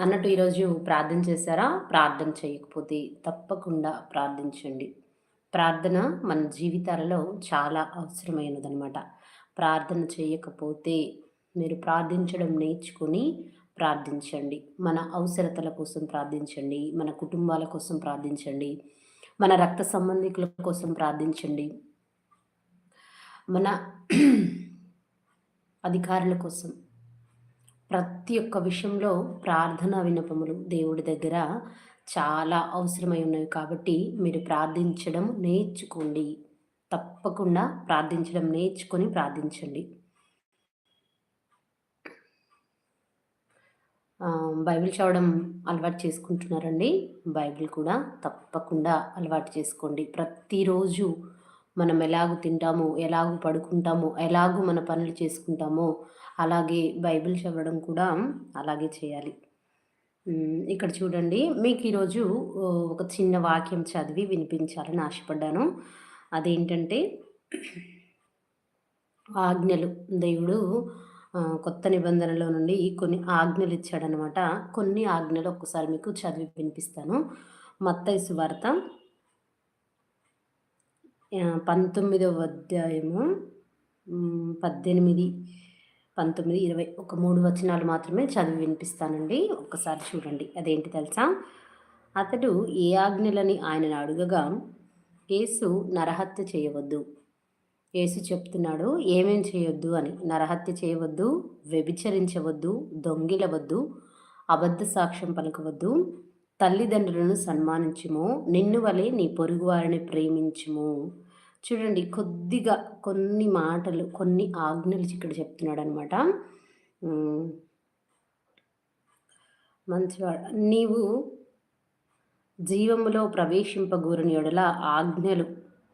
అన్నట్టు ఈరోజు ప్రార్థన చేశారా? ప్రార్థన చేయకపోతే తప్పకుండా ప్రార్థించండి. ప్రార్థన మన జీవితాలలో చాలా అవసరమైనదనమాట. ప్రార్థన చేయకపోతే మీరు ప్రార్థించడం నేర్చుకొని ప్రార్థించండి. మన అవసరతల కోసం ప్రార్థించండి. మన కుటుంబాల కోసం ప్రార్థించండి. మన రక్త సంబంధికుల కోసం ప్రార్థించండి. మన అధికారుల కోసం ప్రతి ఒక్క విషయంలో ప్రార్థన వినపములు దేవుడి దగ్గర చాలా అవసరమై ఉన్నవి కాబట్టి మీరు ప్రార్థించడం నేర్చుకోండి. తప్పకుండా ప్రార్థించడం నేర్చుకొని ప్రార్థించండి. బైబిల్ చదవడం అలవాటు చేసుకుంటున్నారండి. బైబిల్ కూడా తప్పకుండా అలవాటు చేసుకోండి. ప్రతిరోజు మనం ఎలాగు తింటామో ఎలాగు పడుకుంటామో ఎలాగు మన పనులు చేసుకుంటామో అలాగే బైబిల్ చదవడం కూడా అలాగే చేయాలి. ఇక్కడ చూడండి మీకు ఈరోజు ఒక చిన్న వాక్యం చదివి వినిపించాలని ఆశపడ్డాను. అదేంటంటే ఆజ్ఞలు. దేవుడు కొత్త నిబంధనలో నుండి కొన్ని ఆజ్ఞలు ఇచ్చాడనమాట కొన్ని ఆజ్ఞలు ఒక్కసారి మీకు చదివి వినిపిస్తాను. మత్తైసు వార్త పంతొమ్మిదవ అధ్యాయము పద్దెనిమిది పంతొమ్మిది ఇరవై ఒక మూడు వచనాలు మాత్రమే చదివి వినిపిస్తానండి. ఒక్కసారి చూడండి అదేంటి తెలుసా? అతడు ఏ ఆజ్ఞలని ఆయనను అడుగగా యేసు నరహత్య చేయవద్దు. యేసు చెప్తున్నాడు ఏమేం చేయొద్దు అని. నరహత్య చేయవద్దు వ్యభిచరించవద్దు దొంగిలవద్దు అబద్ధ సాక్ష్యం పలకవద్దు తల్లిదండ్రులను సన్మానించుము. నిన్ను వలె నీ పొరుగు వారిని ప్రేమించుము. చూడండి కొద్దిగా కొన్ని మాటలు కొన్ని ఆజ్ఞలు ఇక్కడ చెప్తున్నాడు అనమాట మంచివాడు. నీవు జీవములో ప్రవేశింపగూరని ఎడల ఆజ్ఞలు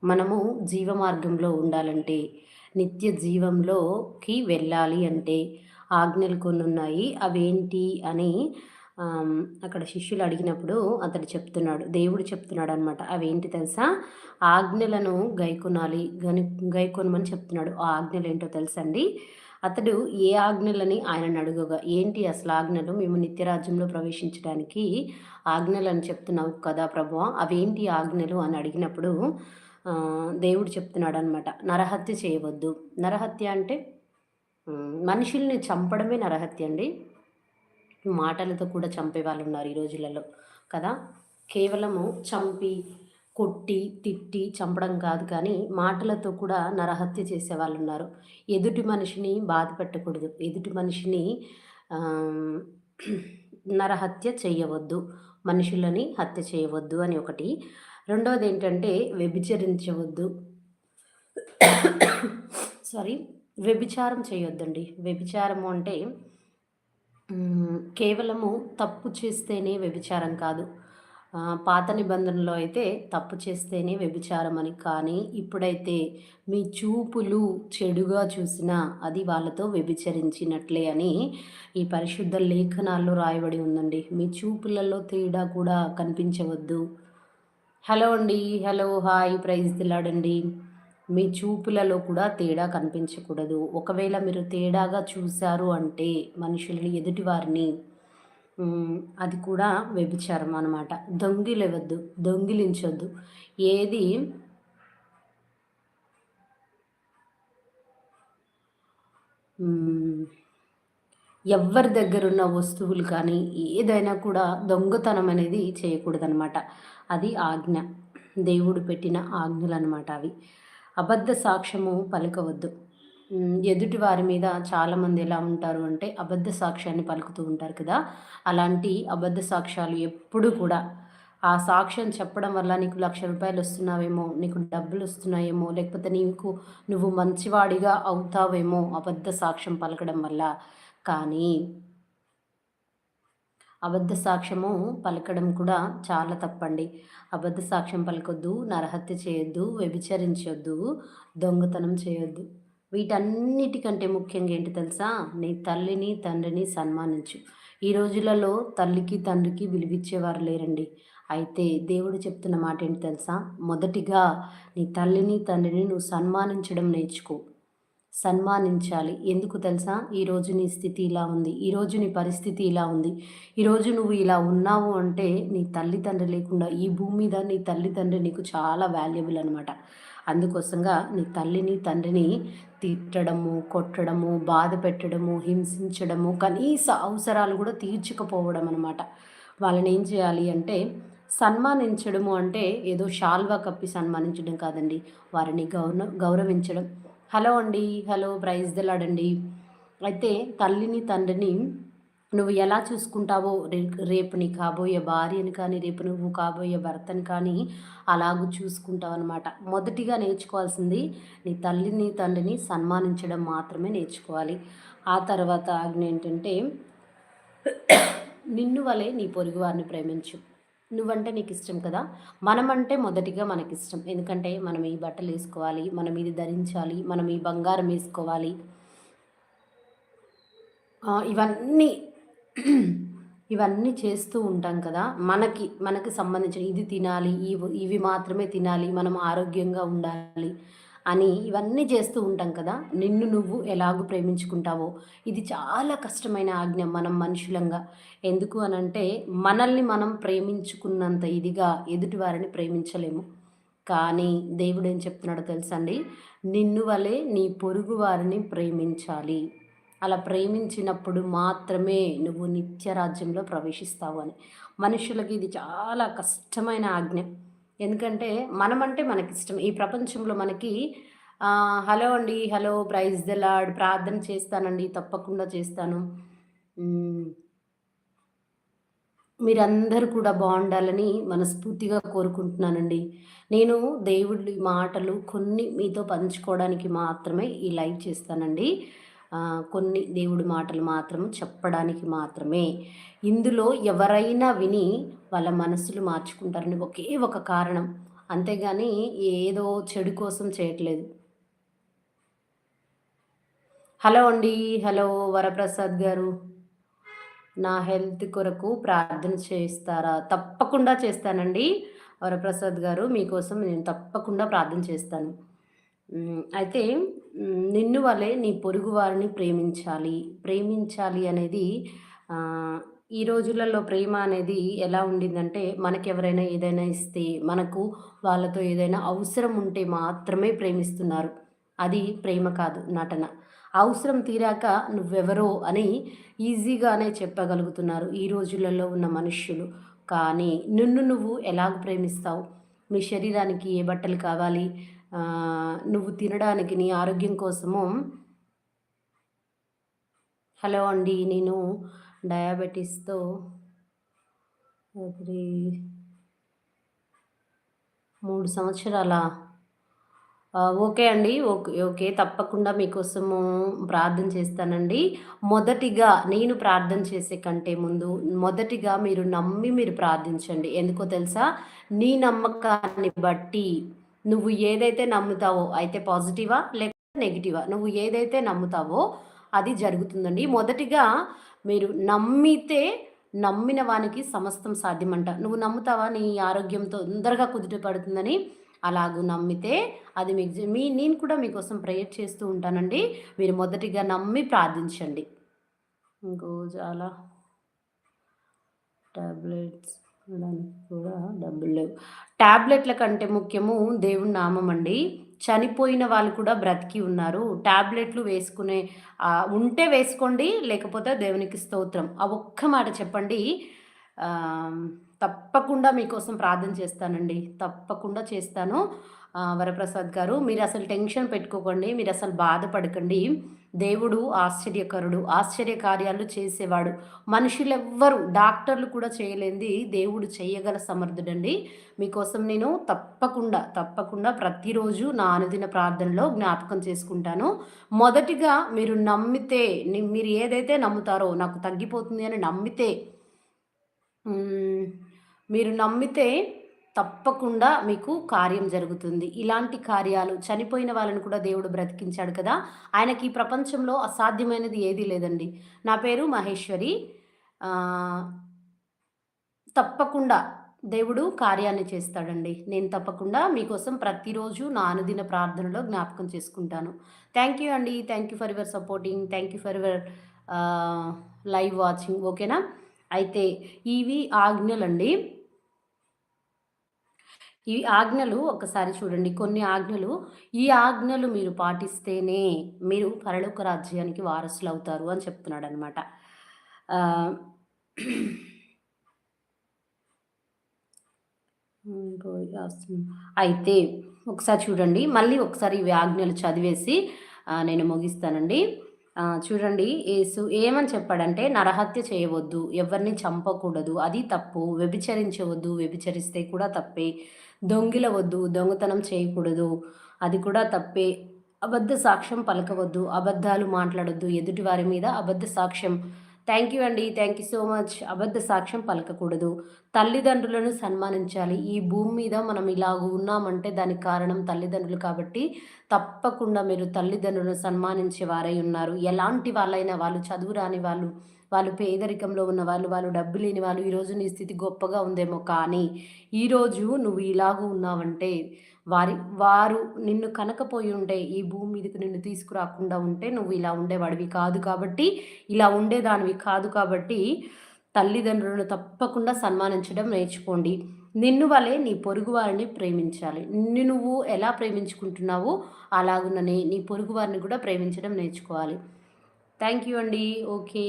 మనము జీవ మార్గంలో ఉండాలంటే నిత్య జీవంలోకి వెళ్ళాలి అంటే ఆజ్ఞలు కొన్ని ఉన్నాయి అవేంటి అని అక్కడ శిష్యులు అడిగినప్పుడు అతడు చెప్తున్నాడు దేవుడు చెప్తున్నాడు అనమాట అవేంటి తెలుసా? ఆజ్ఞలను గైకొనాలి గని గైకొనమని చెప్తున్నాడు. ఆ ఆజ్ఞలు ఏంటో తెలుసండి? అతడు ఏ ఆజ్ఞలని ఆయనను అడుగుగా ఏంటి అసలు ఆజ్ఞలు? మేము నిత్యరాజ్యంలో ప్రవేశించడానికి ఆజ్ఞలు అని చెప్తున్నావు కదా ప్రభు అవేంటి ఆజ్ఞలు అని అడిగినప్పుడు దేవుడు చెప్తున్నాడు అనమాట నరహత్య చేయవద్దు. నరహత్య అంటే మనుషుల్ని చంపడమే నరహత్య అండి. మాటలతో కూడా చంపే వాళ్ళు ఉన్నారు ఈ రోజులలో కదా? కేవలము చంపి కొట్టి తిట్టి చంపడం కాదు కానీ మాటలతో కూడా నరహత్య చేసే వాళ్ళు ఉన్నారు. ఎదుటి మనిషిని బాధ పెట్టకూడదు. ఎదుటి మనిషిని నరహత్య చేయవద్దు. మనుషులని హత్య చేయవద్దు అని ఒకటి. రెండవది ఏంటంటే వ్యభిచరించవద్దు. సారీ వ్యభిచారం చేయొద్దండి. వ్యభిచారము అంటే కేవలము తప్పు చేస్తేనే వ్యభిచారం కాదు. పాత నిబంధనలో అయితే తప్పు చేస్తేనే వ్యభిచారం అని కానీ ఇప్పుడైతే మీ చూపులు చెడుగా చూసినా అది వాళ్ళతో వ్యభిచరించినట్లే అని ఈ పరిశుద్ధ లేఖనాల్లో రాయబడి ఉందండి. మీ చూపులలో తేడా కూడా కనిపించవద్దు. హలో అండి హలో హాయ్ ప్రైజ్ తిలాడండి మీ చూపులలో కూడా తేడా కనిపించకూడదు. ఒకవేళ మీరు తేడాగా చూశారు అంటే మనుషులని ఎదుటివారిని అది కూడా వ్యభిచారం అనమాట దొంగిలివద్దు దొంగిలించొద్దు. ఏది ఎవరి దగ్గర ఉన్న వస్తువులు కానీ ఏదైనా కూడా దొంగతనం అనేది చేయకూడదనమాట అది ఆజ్ఞ. దేవుడు పెట్టిన ఆజ్ఞలు అనమాట అవి. అబద్ధ సాక్ష్యము పలకవద్దు. ఎదుటి వారి మీద చాలామంది ఎలా ఉంటారు అంటే అబద్ధ సాక్ష్యాన్ని పలుకుతూ ఉంటారు కదా. అలాంటి అబద్ధ సాక్ష్యాలు ఎప్పుడు కూడా ఆ సాక్ష్యం చెప్పడం వల్ల నీకు లక్ష రూపాయలు వస్తున్నావేమో నీకు డబ్బులు వస్తున్నాయేమో లేకపోతే నీకు నువ్వు మంచివాడిగా అవుతావేమో అబద్ధ సాక్ష్యం పలకడం వల్ల. కానీ అబద్ధ సాక్ష్యము పలకడం కూడా చాలా తప్పండి. అబద్ధ సాక్ష్యం పలకొద్దు నరహత్య చేయొద్దు వ్యభిచరించొద్దు దొంగతనం చేయొద్దు. వీటన్నిటికంటే ముఖ్యంగా ఏంటి తెలుసా? నీ తల్లిని తండ్రిని సన్మానించు. ఈ రోజులలో తల్లికి తండ్రికి విలువిచ్చేవారు లేరండి. అయితే దేవుడు చెప్తున్న మాట ఏంటి తెలుసా? మొదటిగా నీ తల్లిని తండ్రిని నువ్వు సన్మానించడం నేర్చుకో. సన్మానించాలి. ఎందుకు తెలుసా? ఈరోజు నీ స్థితి ఇలా ఉంది. ఈరోజు నీ పరిస్థితి ఇలా ఉంది. ఈరోజు నువ్వు ఇలా ఉన్నావు అంటే నీ తల్లిదండ్రి లేకుండా ఈ భూమి మీద నీ తల్లిదండ్రి నీకు చాలా వాల్యుబుల్ అనమాట అందుకోసంగా నీ తల్లిని తండ్రిని తిట్టడము కొట్టడము బాధ పెట్టడము హింసించడము కనీస అవసరాలు కూడా తీర్చకపోవడం అనమాట వాళ్ళని ఏం చేయాలి అంటే సన్మానించడము అంటే ఏదో షాల్వా కప్పి సన్మానించడం కాదండి. వారిని గౌరవ గౌరవించడం. హలో అండి హలో ప్రైజ్ దెలాడండి అయితే తల్లిని తండ్రిని నువ్వు ఎలా చూసుకుంటావో రే రేపు నీ కాబోయే భార్యని కానీ రేపు నువ్వు కాబోయే భర్తని కానీ అలాగూ చూసుకుంటావు అనమాట మొదటిగా నేర్చుకోవాల్సింది నీ తల్లిని తండ్రిని సన్మానించడం మాత్రమే నేర్చుకోవాలి. ఆ తర్వాత ఆజ్ఞ ఏంటంటే నిన్ను వలె నీ పొరుగువారిని ప్రేమించు. నువ్వంటే నీకు ఇష్టం కదా? మనమంటే మొదటిగా మనకి ఇష్టం ఎందుకంటే మనం ఈ బట్టలు వేసుకోవాలి మనం ఇది ధరించాలి మనం ఈ బంగారం వేసుకోవాలి. ఇవన్నీ ఇవన్నీ చేస్తూ ఉంటాం కదా? మనకి మనకి సంబంధించిన ఇది తినాలి ఇవి ఇవి మాత్రమే తినాలి మనం ఆరోగ్యంగా ఉండాలి. అని ఇవన్నీ చేస్తూ ఉంటాం కదా. నిన్ను నువ్వు ఎలాగూ ప్రేమించుకుంటావో? ఇది చాలా కష్టమైన ఆజ్ఞ మనం మనుషులంగా. ఎందుకు అనంటే మనల్ని మనం ప్రేమించుకున్నంత ఇదిగా ఎదుటి వారిని ప్రేమించలేము. కానీ దేవుడు ఏం చెప్తున్నాడో తెలుసండి? నిన్ను వలె నీ పొరుగు వారిని ప్రేమించాలి. అలా ప్రేమించినప్పుడు మాత్రమే నువ్వు నిత్యరాజ్యంలో ప్రవేశిస్తావు అని. మనుషులకి ఇది చాలా కష్టమైన ఆజ్ఞ. ఎందుకంటే మనమంటే మనకిష్టం. ఈ ప్రపంచంలో మనకి హలో అండి హలో ప్రైజ్ ద లాడ్ ప్రార్థన చేస్తానండి తప్పకుండా చేస్తాను. మీరందరూ కూడా బాగుండాలని మనస్ఫూర్తిగా కోరుకుంటున్నానండి. నేను దేవుడి మాటలు కొన్ని మీతో పంచుకోవడానికి మాత్రమే ఈ లైవ్ చేస్తానండి. కొన్ని దేవుడి మాటలు మాత్రం చెప్పడానికి మాత్రమే. ఇందులో ఎవరైనా విని వాళ్ళ మనసులు మార్చుకుంటారని ఒకే ఒక కారణం. అంతేగాని ఏదో చెడు కోసం చేయట్లేదు. హలో అండి హలో వరప్రసాద్ గారు. నా హెల్త్ కొరకు ప్రార్థన చేస్తారా? తప్పకుండా చేస్తానండి వరప్రసాద్ గారు. మీకోసం నేను తప్పకుండా ప్రార్థన చేస్తాను. అయితే నిన్ను వలె నీ పొరుగు వారిని ప్రేమించాలి. ప్రేమించాలి అనేది ఈ రోజులలో ప్రేమ అనేది ఎలా ఉండిందంటే మనకెవరైనా ఏదైనా ఇస్తే మనకు వాళ్ళతో ఏదైనా అవసరం ఉంటే మాత్రమే ప్రేమిస్తున్నారు. అది ప్రేమ కాదు నటన. అవసరం తీరాక నువ్వెవరో అని ఈజీగానే చెప్పగలుగుతున్నారు ఈ రోజులలో ఉన్న మనుష్యులు. కానీ నిన్ను నువ్వు ఎలాగ ప్రేమిస్తావు? మీ శరీరానికి ఏ బట్టలు కావాలి? నువ్వు తినడానికి నీ ఆరోగ్యం కోసము హలో అండి నేను డయాబెటీస్తో మూడు సంవత్సరాల. ఓకే అండి ఓకే ఓకే తప్పకుండా మీకోసము ప్రార్థన చేస్తానండి. మొదటిగా నేను ప్రార్థన చేసే కంటే ముందు మొదటిగా మీరు నమ్మి మీరు ప్రార్థించండి. ఎందుకో తెలుసా? నీ నమ్మకాన్ని బట్టి నువ్వు ఏదైతే నమ్ముతావో అయితే పాజిటివా లేకపోతే నెగిటివా నువ్వు ఏదైతే నమ్ముతావో అది జరుగుతుందండి. మొదటిగా మీరు నమ్మితే నమ్మిన వానికి సమస్తం సాధ్యమంట. నువ్వు నమ్ముతావా? నీ ఆరోగ్యం తొందరగా కుదుట పడుతుందని అలాగూ నమ్మితే అది మీకు మీ నేను కూడా మీకోసం ప్రేయర్ చేస్తూ ఉంటానండి. మీరు మొదటిగా నమ్మి ప్రార్థించండి. ఇంకో చాలా టాబ్లెట్స్. కూడా డబ్బులు లేవు. ట్యాబ్లెట్ల కంటే ముఖ్యము దేవుని నామం అండి. చనిపోయిన వాళ్ళు కూడా బ్రతికి ఉన్నారు. ట్యాబ్లెట్లు వేసుకునే ఉంటే వేసుకోండి లేకపోతే దేవునికి స్తోత్రం. ఆ ఒక్క మాట చెప్పండి. తప్పకుండా మీకోసం ప్రార్థన చేస్తానండి. తప్పకుండా చేస్తాను. వరప్రసాద్ గారు మీరు అసలు టెన్షన్ పెట్టుకోకండి మీరు అసలు బాధపడకండి. దేవుడు ఆశ్చర్యకరుడు ఆశ్చర్య కార్యాలు చేసేవాడు. మనుషులెవ్వరు డాక్టర్లు కూడా చేయలేంది దేవుడు చేయగల సమర్థుడండి. మీకోసం నేను తప్పకుండా తప్పకుండా ప్రతిరోజు నా అనుదిన ప్రార్థనలో జ్ఞాపకం చేసుకుంటాను. మొదటిగా మీరు నమ్మితే మీరు ఏదైతే నమ్ముతారో నాకు తగ్గిపోతుంది అని నమ్మితే మీరు నమ్మితే తప్పకుండా మీకు కార్యం జరుగుతుంది. ఇలాంటి కార్యాలు చనిపోయిన వాళ్ళని కూడా దేవుడు బ్రతికించాడు కదా. ఆయనకి ఈ ప్రపంచంలో అసాధ్యమైనది ఏదీ లేదండి. నా పేరు మహేశ్వరి. తప్పకుండా దేవుడు కార్యాన్ని చేస్తాడండి. నేను తప్పకుండా మీకోసం ప్రతిరోజు నా అనుదిన ప్రార్థనలో జ్ఞాపకం చేసుకుంటాను. థ్యాంక్ యూ అండి. Thank you for your supporting. Thank you for your live watching. ఓకేనా? అయితే ఇవి ఆజ్ఞలండి. ఈ ఆజ్ఞలు ఒకసారి చూడండి. కొన్ని ఆజ్ఞలు ఈ ఆజ్ఞలు మీరు పాటిస్తేనే మీరు పరలోక రాజ్యానికి వారసులు అవుతారు అని చెప్తున్నాడు అనమాట అయితే ఒకసారి చూడండి. మళ్ళీ ఒకసారి ఇవి ఆజ్ఞలు చదివేసి నేను ముగిస్తానండి. చూడండి. యేసు ఏమని చెప్పాడంటే నరహత్య చేయవద్దు ఎవరిని చంపకూడదు అది తప్పు వ్యభిచరించవద్దు వ్యభిచరిస్తే కూడా తప్పే దొంగిలవద్దు దొంగతనం చేయకూడదు. అది కూడా తప్పే. అబద్ధ సాక్ష్యం పలకవద్దు అబద్ధాలు మాట్లాడొద్దు. ఎదుటి వారి మీద అబద్ధ సాక్ష్యం. థ్యాంక్ యూ అండి. Thank you so much. అబద్ధ సాక్ష్యం పలకకూడదు. తల్లిదండ్రులను సన్మానించాలి. ఈ భూమి మీద మనం ఇలాగ ఉన్నామంటే దానికి కారణం తల్లిదండ్రులు కాబట్టి తప్పకుండా మీరు తల్లిదండ్రులను సన్మానించే వారై ఉన్నారు. ఎలాంటి వాళ్ళైనా వాళ్ళు చదువు రాని వాళ్ళు వాళ్ళు పేదరికంలో ఉన్న వాళ్ళు వాళ్ళు డబ్బు లేని వాళ్ళు ఈరోజు నీ స్థితి గొప్పగా ఉందేమో కానీ ఈరోజు నువ్వు ఇలాగూ ఉన్నావంటే వారి వారు నిన్ను కనకపోయి ఉంటే ఈ భూమి మీదకి నిన్ను తీసుకురాకుండా ఉంటే నువ్వు ఇలా ఉండేవాడివి కాదు కాబట్టి ఇలా ఉండేదానివి కాదు కాబట్టి తల్లిదండ్రులను తప్పకుండా సన్మానించడం నేర్చుకోండి. నిన్ను వలె నీ పొరుగు వారిని ప్రేమించాలి. నిన్ను నువ్వు ఎలా ప్రేమించుకుంటున్నావో అలాగున్ననే నీ పొరుగు వారిని కూడా ప్రేమించడం నేర్చుకోవాలి. థ్యాంక్ యూ అండి. ఓకే.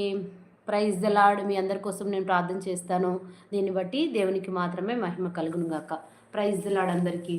ప్రైజ్ దలాడ్ మీ అందరి కోసం నేను ప్రార్థన చేస్తాను. దీన్ని బట్టి దేవునికి మాత్రమే మహిమ కలుగునుగాక. ప్రైజ్ దలాడ్ అందరికీ.